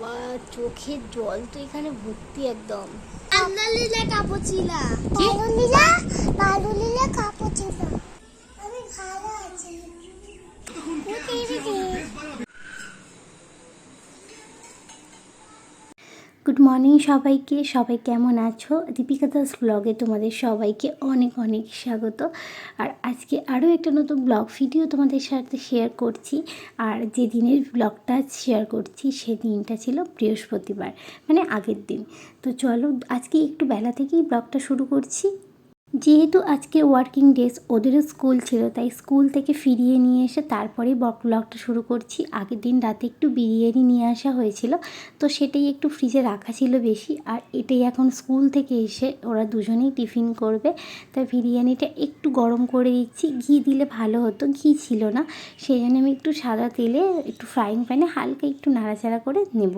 বাবা চোখের জল তো এখানে ভর্তি একদম। বালুলিলা কাপড়ছিলা কি? বালুলিলা বালুলিলা কাপড়ছিলা আমি ভালো আছি। গুড মর্নিং সবাইকে। সবাই কেমন আছো? দীপিকা দাস ব্লগে তোমাদের সবাইকে অনেক অনেক স্বাগত। আর আজকে আরও একটা নতুন ব্লগ ভিডিও তোমাদের সাথে শেয়ার করছি। আর যে দিনের ব্লগটা শেয়ার করছি সেদিনটা ছিল বৃহস্পতিবার মানে আগের দিন। তো চলো আজকে একটু বেলা থেকেই ব্লগটা শুরু করছি। যেহেতু আজকে ওয়ার্কিং ডেজ ওদেরও স্কুল ছিল তাই স্কুল থেকে ফিরিয়ে নিয়ে এসে তারপরেই ব্লগটা শুরু করছি। আগের দিন রাতে একটু বিরিয়ানি নিয়ে আসা হয়েছিল তো সেটাই একটু ফ্রিজে রাখা ছিল বেশি আর এটাই এখন স্কুল থেকে এসে ওরা দুজনেই টিফিন করবে। তাই বিরিয়ানিটা একটু গরম করে দিচ্ছি ঘি দিলে ভালো হতো ঘি ছিল না সেই জন্য আমি একটু সাদা তেলে একটু ফ্রাইং প্যানে হালকা একটু নাড়াচাড়া করে নেব।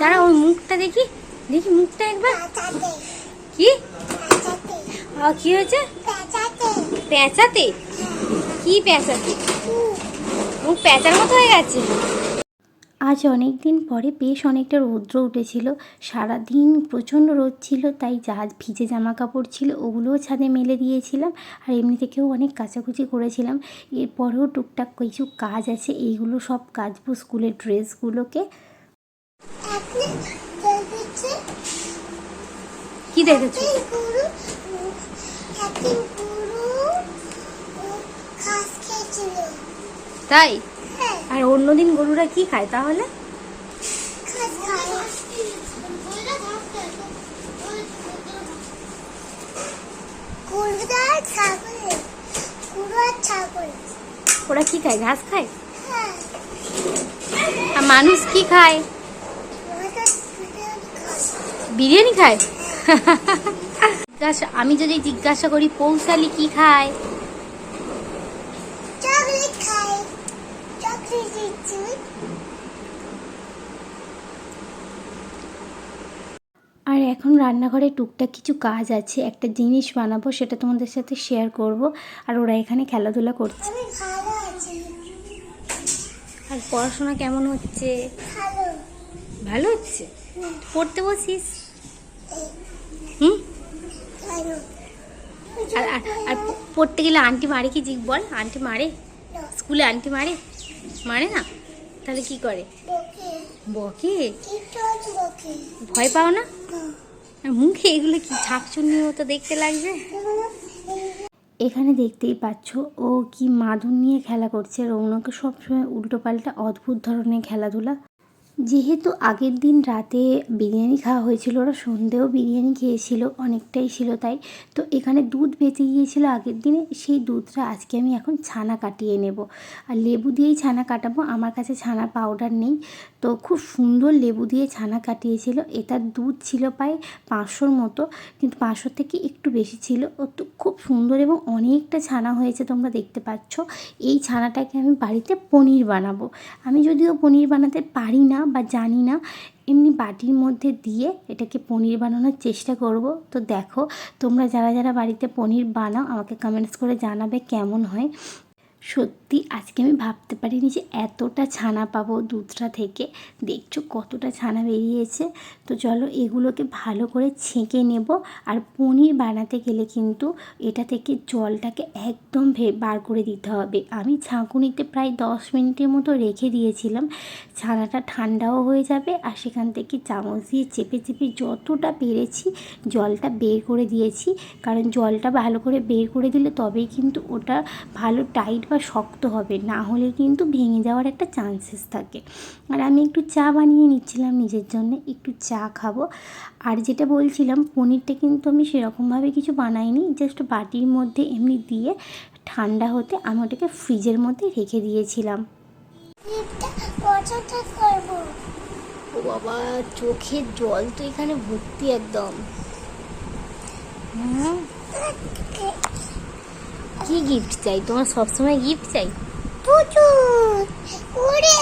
দাঁড়া ওর মুখটা দেখি। দেখি মুখটা একবার। কি? কি হয়েছে? পেঁচাতে। কি পেঁচাতে? মুখ প্যাঁচার মতো হয়ে গেছে। আজ অনেক দিন পরে বেশ অনেকটা রৌদ্র উঠেছিল। সারাদিন প্রচণ্ড রোদ ছিল তাই যা ভিজে জামা কাপড় ছিল ওগুলোও ছাদে মেলে দিয়েছিলাম। আর এমনি থেকেও অনেক কাচাকুচি করেছিলাম। এরপরেও টুকটাক কিছু কাজ আছে এইগুলো সব কাচবো স্কুলের ড্রেসগুলোকে আপনি দেখেছি কি দেখেছ? তাই? আর অন্যদিন গরুরা কি খায় তাহলে? ওরা কি খায়? ঘাস খায়? আর মানুষ কি খায়? বিরিয়ানি খায়? জিজ্ঞাসা আমি যদি জিজ্ঞাসা করি পৌশালি কি খায়? আর এখন রান্নাঘরে টুকটাক কিছু কাজ আছে একটা জিনিস বানাবো সেটা তোমাদের সাথে শেয়ার করব আর ওরা এখানে খেলাধুলা করছে। আর পড়াশোনা কেমন হচ্ছে? ভালো। হচ্ছে? পড়তে বসিস? হুম? আর আর আর পড়তে গেলে আন্টি মারে কি জিগ বল? আন্টি মারে? স্কুলে আন্টি মারে? মারে না? তাহলে কি করে? বকে। ভয় পাও না? মুখে এগুলো কি ঝাঁকচুন্নির মতো দেখতে লাগছে? এই- এখানে দেখতেই পাচ্ছ ও কি মাদুর নিয়ে খেলা করছে রৌনকে সবসময় উল্টো পাল্টা অদ্ভুত ধরনের খেলাধুলা যেহেতু আগের দিন রাতে বিরিয়ানি খাওয়া হয়েছিল, ওরা সন্ধেও বিরিয়ানি খেয়েছিল, অনেকটাই ছিল তাই। তো এখানে দুধ বেঁচে গিয়েছিল আগের দিনে, সেই দুধটা আজকে আমি এখন ছানা কাটিয়ে নেব। আর লেবু দিয়েই ছানা কাটাবো, আমার কাছে ছানা পাউডার নেই। তো খুব সুন্দর লেবু দিয়ে ছানা কাটিয়েছিল। এটার দুধ ছিল প্রায় পাঁচশোর মতো, কিন্তু পাঁচশোর থেকে একটু বেশি ছিল। ও তো খুব সুন্দর এবং অনেকটা ছানা হয়েছে তোমরা দেখতে পাচ্ছ। এই ছানাটাকে আমি বাড়িতে পনির বানাবো। আমি যদিও পনির বানাতে পারি না বা জানি না, এমনি বাটির মধ্যে দিয়ে এটাকে পনির বানানোর চেষ্টা করব। তো দেখো, তোমরা যারা যারা বাড়িতে পনির বানাও, আমাকে কমেন্টস করে জানাবে কেমন হয়। সত্যি, আজকে আমি ভাবতে পারিনি যে এতটা ছানা পাবো দুধটা থেকে। দেখছ কতটা ছানা বেরিয়েছে। তো চলো এগুলোকে ভালো করে ছেঁকে নেব আর পনির বানাতে গেলে কিন্তু এটা থেকে জলটাকে একদম ভে- বার করে দিতে হবে। আমি ছাঁকুনিতে প্রায় দশ মিনিটের মতো রেখে দিয়েছিলাম। ছানাটা ঠান্ডাও হয়ে যাবে আর সেখান থেকে চামচ দিয়ে চেপে চেপে যতটা পেরেছি জলটা বের করে দিয়েছি। কারণ জলটা ভালো করে বের করে দিলে তবেই কিন্তু ওটা ভালো টাইট বা শক্ত হবে না হলে কিন্তু ভেঙে যাওয়ার একটা চান্সেস থাকে। আর আমি একটু চা বানিয়ে নিচ্ছিলাম নিজের জন্য একটু চা খাব। আর যেটা বলছিলাম পনিরটা কিন্তু আমি সেরকমভাবে কিছু বানাইনি জাস্ট বাটির মধ্যে এমনি দিয়ে ঠান্ডা হতে আমি ওটাকে ফ্রিজের মধ্যে রেখে দিয়েছিলাম। ও বাবা চোখের জল তো এখানে ভর্তি একদম। হুম। কি গিফট চাই? তোমার সবসময় গিফট চাই? ওরে।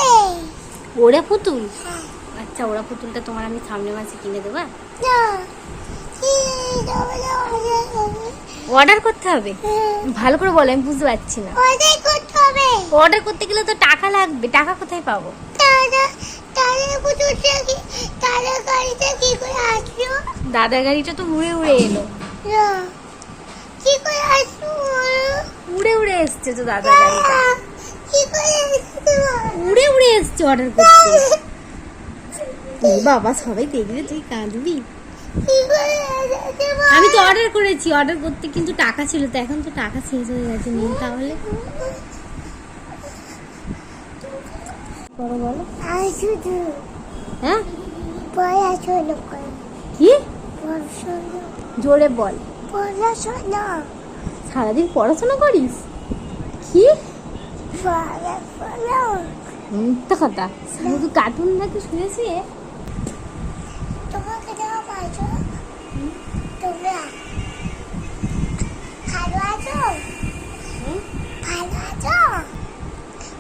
ওরা পুতুল? হ্যাঁ। আচ্ছা ওরা পুতুলটা তোমার আমি সামনে মাসে কিনে দেবো অর্ডার অর্ডার করতে হবে? হ্যাঁ। ভালো করে বলো আমি বুঝতে পারছি না। অর্ডার করতে হবে। অর্ডার করতে গেলে তো টাকা লাগবে টাকা কোথায় পাবো? তাহলে গাড়িটা কি করে আসলো? দাদার গাড়িটা তো উড়ে উড়ে এলো। কি করে আসলো? উড়ে উড়ে এসছে তো দাদা উড়ে উড়ে এসছে অর্ডার করতে। বাবা, সবাই দেখলে তুই কাঁদবি। আমি তো অর্ডার করেছি অর্ডার করতে কিন্তু টাকা ছিল, তো এখন তো টাকা শেষ হয়ে গেছে নিন তাহলে। হ্যাঁ? কি? জোরে বল। পড়াশোনা সারাদিন পড়াশোনা করিস? কি? মিথ্যা কথা। শুধু কার্টুন দেখে শুনেছি তোমাকে দেওয়া পাইছো তোমরা ভালো আছো? ভালো আছো?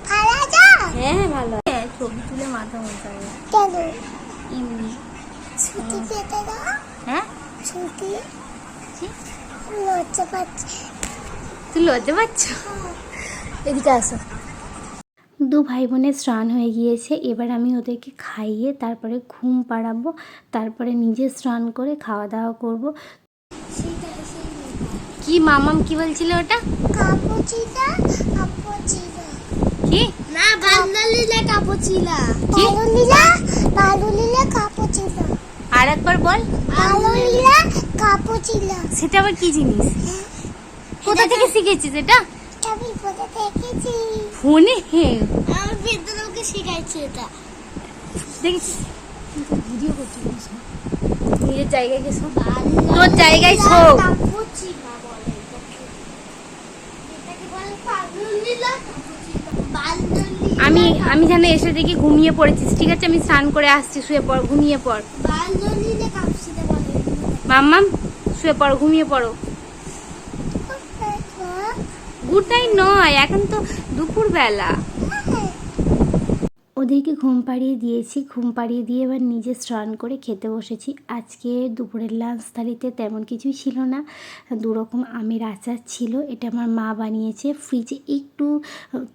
ভালো হ্যাঁ হ্যাঁ ভালো। ছবি তুলে মাথা কেন? এমনি। ছুটি খেতে দাও। হ্যাঁ? ছুটি। কি? লজ্জা পাচ্ছি। তুই লজ্জা পাচ্ছ? এদিকে আসো। দু ভাই বোনের স্নান হয়ে গিয়েছে এবার আমি ওদেরকে খাইয়ে তারপরে ঘুম পাড়াবো তারপরে নিজে স্নান করে খাওয়া দাওয়া করব। কি মামাম কি বলছিল ওটা? কাপুচিনা কাপুচিনা। কি? না বালুলিলা? বালুলিলা বালুলিলা বল। বালুলিলা সেটা আবার কি জিনিস? কোথা থেকে শিখেছিস এটা? আমি কোথা দেখেছি ফোনে? হ্যাঁ। আমার বিদ্যালয়কে শিখাইছে এটা। দেখেছিস ভিডিও করতে। নিজের জায়গায় গেছো তোর জায়গায় শোক আমি আমি জানে এসে দেখি ঘুমিয়ে পড়েছিস। ঠিক আছে আমি স্নান করে আসছি শুয়ে পড় ঘুমিয়ে পড়। মাম্মাম শুয়ে পড়ো ঘুমিয়ে পড়ো। নাইট নয়, এখন তো দুপুর বেলা ওদেরকে ঘুম পাড়িয়ে দিয়েছি, ঘুম পাড়িয়ে দিয়ে এবার নিজে স্নান করে খেতে বসেছি। আজকে দুপুরের লাঞ্চ থালিতে তেমন কিছুই ছিল না, দুরকম আমের আচার ছিল, এটা আমার মা বানিয়েছে ফ্রিজে একটু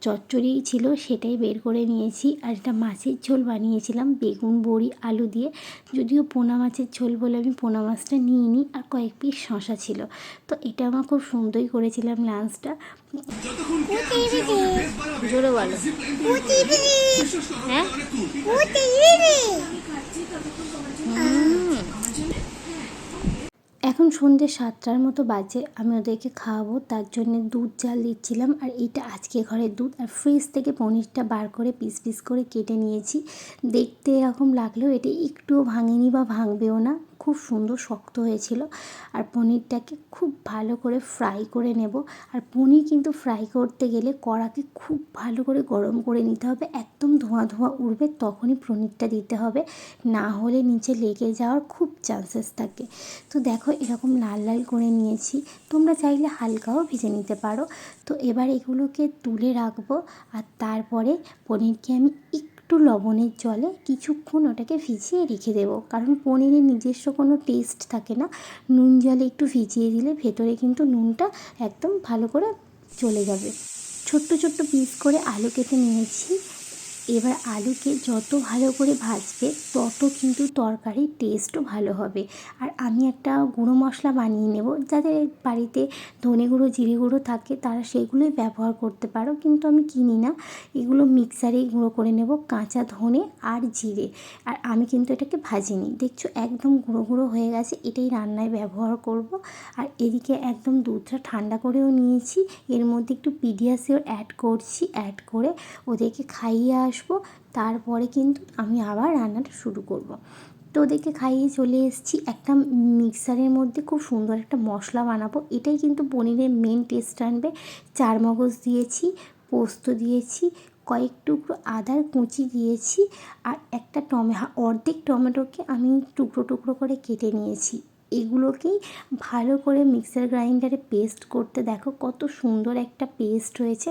চচ্চড়ি ছিল, সেটাই বের করে নিয়েছি, আর এটা মাছের ঝোল বানিয়েছিলাম, বেগুন, বড়ি, আলু দিয়ে। যদিও পোনা মাছের ঝোল বলে আমি পোনা মাছটা নিয়ে নিই আর কয়েক পিস শশা ছিল। তো এটা আমার খুব সুন্দরই করেছিলাম লাঞ্চটা জোরে বলো। হ্যাঁ? এখন সন্ধ্যে সাতটার মতো বাজে আমি ওদেরকে খাওয়াবো তার জন্য দুধ জাল দিচ্ছিলাম আর এইটা আজকে ঘরের দুধ আর ফ্রিজ থেকে পনিরটা বার করে পিস পিস করে কেটে নিয়েছি। দেখতে এরকম লাগলেও এটা একটুও ভাঙেনি বা ভাঙবেও না। খুব সুন্দর শক্ত হয়েছিল। আর পনিরটাকে খুব ভালো করে ফ্রাই করে নেব। আর পনির কিন্তু ফ্রাই করতে গেলে কড়াকে খুব ভালো করে গরম করে নিতে হবে। একদম ধোঁয়া ধোঁয়া উঠবে তখনই পনিরটা দিতে হবে। না হলে নিচে লেগে যাওয়ার খুব চান্সেস থাকে। তো দেখো এরকম লাল লাল করে নিয়েছি। তোমরা চাইলে হালকাও ভেজে নিতে পারো। তো এবার এগুলোকে তুলে রাখব। আর তারপরে পনিরকে আমি একটু লবণের জলে কিছুক্ষণ ওটাকে ভিজিয়ে রেখে দেবো। কারণ পনিরের নিজস্ব কোনো টেস্ট থাকে না। নুন জলে একটু ভিজিয়ে দিলে ভেতরে কিন্তু নুনটা একদম ভালো করে চলে যাবে। ছোট্ট ছোট্ট পিস করে আলু কেটে নিয়েছি। এবার আলুকে যত ভালো করে ভাজবে, তত কিন্তু তরকারির টেস্টও ভালো হবে। আর আমি একটা গুঁড়ো মশলা বানিয়ে নেব যাদের বাড়িতে ধনে গুঁড়ো, জিরে গুঁড়ো থাকে, তারা সেগুলোই ব্যবহার করতে পারো। কিন্তু আমি কিনি না, এগুলো মিক্সারেই গুঁড়ো করে নেব, কাঁচা ধনে আর জিরে। আর আমি কিন্তু এটাকে ভাজিনি। দেখছ, একদম গুঁড়ো গুঁড়ো হয়ে গেছে, এটাই রান্নায় ব্যবহার করব। আর এদিকে একদম দুধটা ঠান্ডা করেও নিয়েছি, এর মধ্যে একটু পিডিয়াসিওর অ্যাড করছি অ্যাড করে ওদেরকে খাইয়ে আসব, তারপরে কিন্তু আমি আবার রান্নাটা শুরু করব। তো ওদেরকে খাইয়ে চলে এসেছি, একটা মিক্সারের মধ্যে খুব সুন্দর একটা মশলা বানাবো। এটাই কিন্তু পনিরের মেন টেস্ট আনবে। চার মগজ দিয়েছি, পোস্ত দিয়েছি, কয়েক টুকরো আদার কুচি দিয়েছি, আর একটা টমে, অর্ধেক টমেটোকে আমি টুকরো টুকরো করে কেটে নিয়েছি। এগুলোকেই ভালো করে মিক্সার গ্রাইন্ডারে পেস্ট করতে দেখো কত সুন্দর একটা পেস্ট হয়েছে।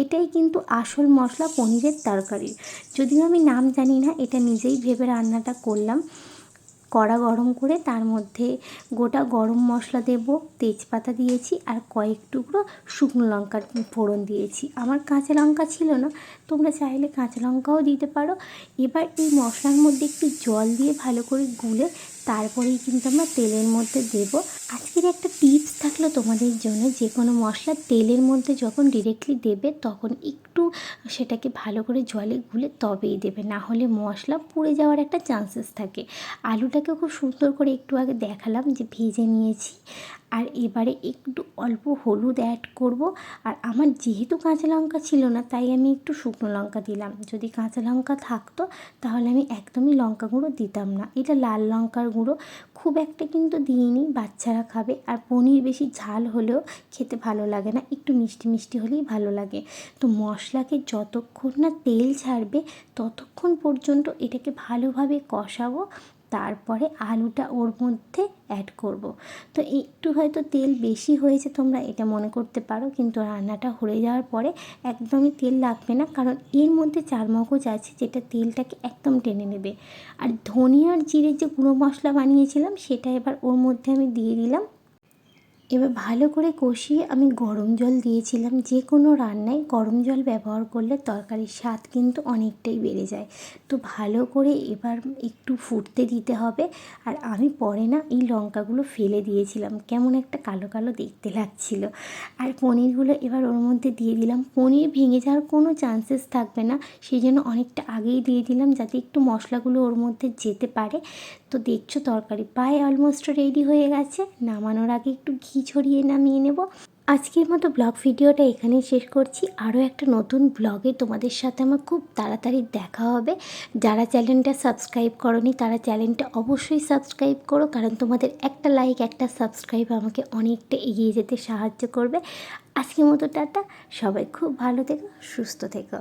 এটাই কিন্তু আসল মশলা পনিরের তরকারির যদিও আমি নাম জানি না, এটা নিজেই ভেবে রান্নাটা করলাম। কড়া গরম করে তার মধ্যে গোটা গরম মশলা দেব, তেজপাতা দিয়েছি আর কয়েক টুকরো শুকনো লঙ্কার ফোড়ন দিয়েছি। আমার কাঁচা লঙ্কা ছিল না, তোমরা চাইলে কাঁচা লঙ্কাও দিতে পারো। এবার এই মশলার মধ্যে একটু জল দিয়ে ভালো করে গুলে তারপরেই কিন্তু আমরা তেলের মধ্যে দেব। আজকের একটা টিপস থাকল তোমাদের জন্য যে কোনো মশলা তেলের মধ্যে যখন ডিরেক্টলি দেবে, তখন একটু সেটাকে ভালো করে জলে গুলে তবেই দেবে। না হলে মশলা পুড়ে যাওয়ার একটা চান্সেস থাকে। আলুটাকে খুব সুন্দর করে একটু আগে দেখালাম যে ভেজে নিয়েছি। আর এবারে একটু অল্প হলুদ অ্যাড করব। আর আমার যেহেতু কাঁচা লঙ্কা ছিল না, তাই আমি একটু শুকনো লঙ্কা দিলাম। যদি কাঁচা লঙ্কা থাকতো, তাহলে আমি একদমই লঙ্কা গুঁড়ো দিতাম না। এটা লাল লঙ্কার গুঁড়ো। খুব একটা কিন্তু দিইনি, বাচ্চারা খাবে। আর পনির বেশি ঝাল হলেও খেতে ভালো লাগে না। একটু মিষ্টি মিষ্টি হলেই ভালো লাগে। তো মশলাকে যতক্ষণ না তেল ছাড়বে, ততক্ষণ পর্যন্ত এটাকে ভালোভাবে কষাবো। তারপরে আলুটা ওর মধ্যে অ্যাড করব। তো একটু হয়তো তেল বেশি হয়েছে তোমরা এটা মনে করতে পারো, কিন্তু রান্নাটা হয়ে যাওয়ার পরে একদমই তেল লাগবে না, কারণ এর মধ্যে চারমগজ আছে যেটা তেলটাকে একদম টেনে নেবে আর ধনিয়ার জিরের যে গুঁড়ো মশলা বানিয়েছিলাম সেটা এবার ওর মধ্যে আমি দিয়ে দিলাম এবার ভালো করে কষিয়ে আমি গরম জল দিয়েছিলাম। যে কোনো রান্নায় গরম জল ব্যবহার করলে তরকারির স্বাদ কিন্তু অনেকটাই বেড়ে যায়। তো ভালো করে এবার একটু ফুটতে দিতে হবে। আর আমি পরে না এই লঙ্কাগুলো ফেলে দিয়েছিলাম। কেমন একটা কালো কালো দেখতে লাগছিল। আর পনিরগুলো এবার ওর মধ্যে দিয়ে দিলাম। পনির ভেঙে যাওয়ার কোনো চান্সেস থাকবে না। সেই জন্য অনেকটা আগেই দিয়ে দিলাম যাতে একটু মশলাগুলো ওর মধ্যে যেতে পারে। তো দেখছ তরকারি প্রায় অলমোস্ট রেডি হয়ে গেছে। নামানোর আগে একটু ঘি ছড়িয়ে নামিয়ে নেব। আজকের মতো ব্লগ ভিডিওটা এখানেই শেষ করছি। আরও একটা নতুন ব্লগে তোমাদের সাথে আমার খুব তাড়াতাড়ি দেখা হবে। যারা চ্যানেলটা সাবস্ক্রাইব করনি, তারা চ্যানেলটা অবশ্যই সাবস্ক্রাইব করো, কারণ তোমাদের একটা লাইক একটা সাবস্ক্রাইব আমাকে অনেকটা এগিয়ে যেতে সাহায্য করবে। আজকের মতো টাটা, সবাই খুব ভালো থেকো, সুস্থ থেকো।